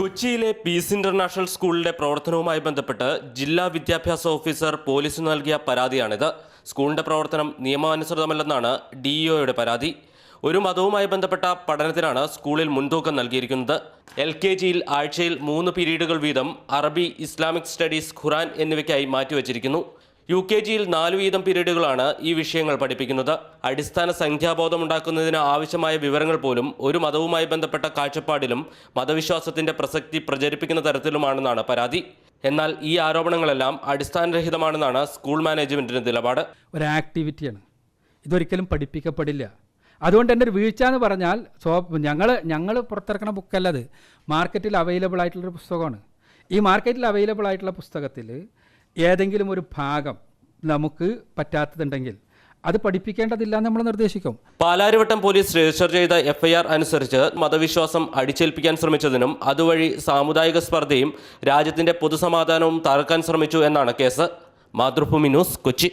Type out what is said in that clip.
കൊച്ചിയിലെ piece international സ്കൂളിലെ പ്രവർത്തനവുമായി ബന്ധപ്പെട്ട് ജില്ലാ വിദ്യാഭ്യാസ ഓഫീസർ പോലീസിന് നൽകിയ പരാതിയാണിത്. സ്കൂളിന്റെ പ്രവർത്തനം നിയമാനുസൃതമല്ലെന്നാണ് ഡിഇഒയുടെ പരാതി. ഒരു മതവുമായി ബന്ധപ്പെട്ട പഠനത്തിനാണ് സ്കൂളിൽ മുൻതൂക്കം നൽകിയിരിക്കുന്നത്. എൽ കെ ജിയിൽ ആഴ്ചയിൽ മൂന്ന് പീരീഡുകൾ വീതം അറബി ഇസ്ലാമിക് സ്റ്റഡീസ് ഖുറാൻ എന്നിവയ്ക്കായി മാറ്റിവച്ചിരിക്കുന്നു. യു കെ ജിയിൽ നാലു വീതം പീരീഡുകളാണ് ഈ വിഷയങ്ങൾ പഠിപ്പിക്കുന്നത്. അടിസ്ഥാന സംഖ്യാബോധം ഉണ്ടാക്കുന്നതിന് ആവശ്യമായ വിവരങ്ങൾ പോലും ഒരു മതവുമായി ബന്ധപ്പെട്ട കാഴ്ചപ്പാടിലും മതവിശ്വാസത്തിന്റെ പ്രസക്തി പ്രചരിപ്പിക്കുന്ന തരത്തിലുമാണെന്നാണ് പരാതി. എന്നാൽ ഈ ആരോപണങ്ങളെല്ലാം അടിസ്ഥാനരഹിതമാണെന്നാണ് സ്കൂൾ മാനേജ്മെന്റിന്റെ നിലപാട്. ഒരു ആക്ടിവിറ്റിയാണ്. ഇതൊരിക്കലും പഠിപ്പിക്കപ്പെടില്ല. അതുകൊണ്ട് തന്നെ ഒരു വീഴ്ച എന്ന് പറഞ്ഞാൽ സോ ഞങ്ങൾ ഞങ്ങൾ പുറത്തിറക്കുന്ന ബുക്കല്ലത് മാർക്കറ്റിൽ അവൈലബിൾ ആയിട്ടുള്ളൊരു പുസ്തകമാണ്. ഈ മാർക്കറ്റിൽ അവൈലബിൾ ആയിട്ടുള്ള പുസ്തകത്തിൽ ഏതെങ്കിലും ഒരു ഭാഗം നമുക്ക് പറ്റാത്തതുണ്ടെങ്കിൽ അത് പഠിപ്പിക്കേണ്ടതില്ല നമ്മൾ നിർദ്ദേശിക്കും. പാലാരിവട്ടം പോലീസ് രജിസ്റ്റർ ചെയ്ത എഫ്ഐആർ അനുസരിച്ച് മതവിശ്വാസം അടിച്ചേൽപ്പിക്കാൻ ശ്രമിച്ചതിനും അതുവഴി സാമുദായിക സ്പർദ്ധയും രാജ്യത്തിന്റെ പൊതുസമാധാനവും തകർക്കാൻ ശ്രമിച്ചു എന്നാണ് കേസ്. മാതൃഭൂമി ന്യൂസ് കൊച്ചി.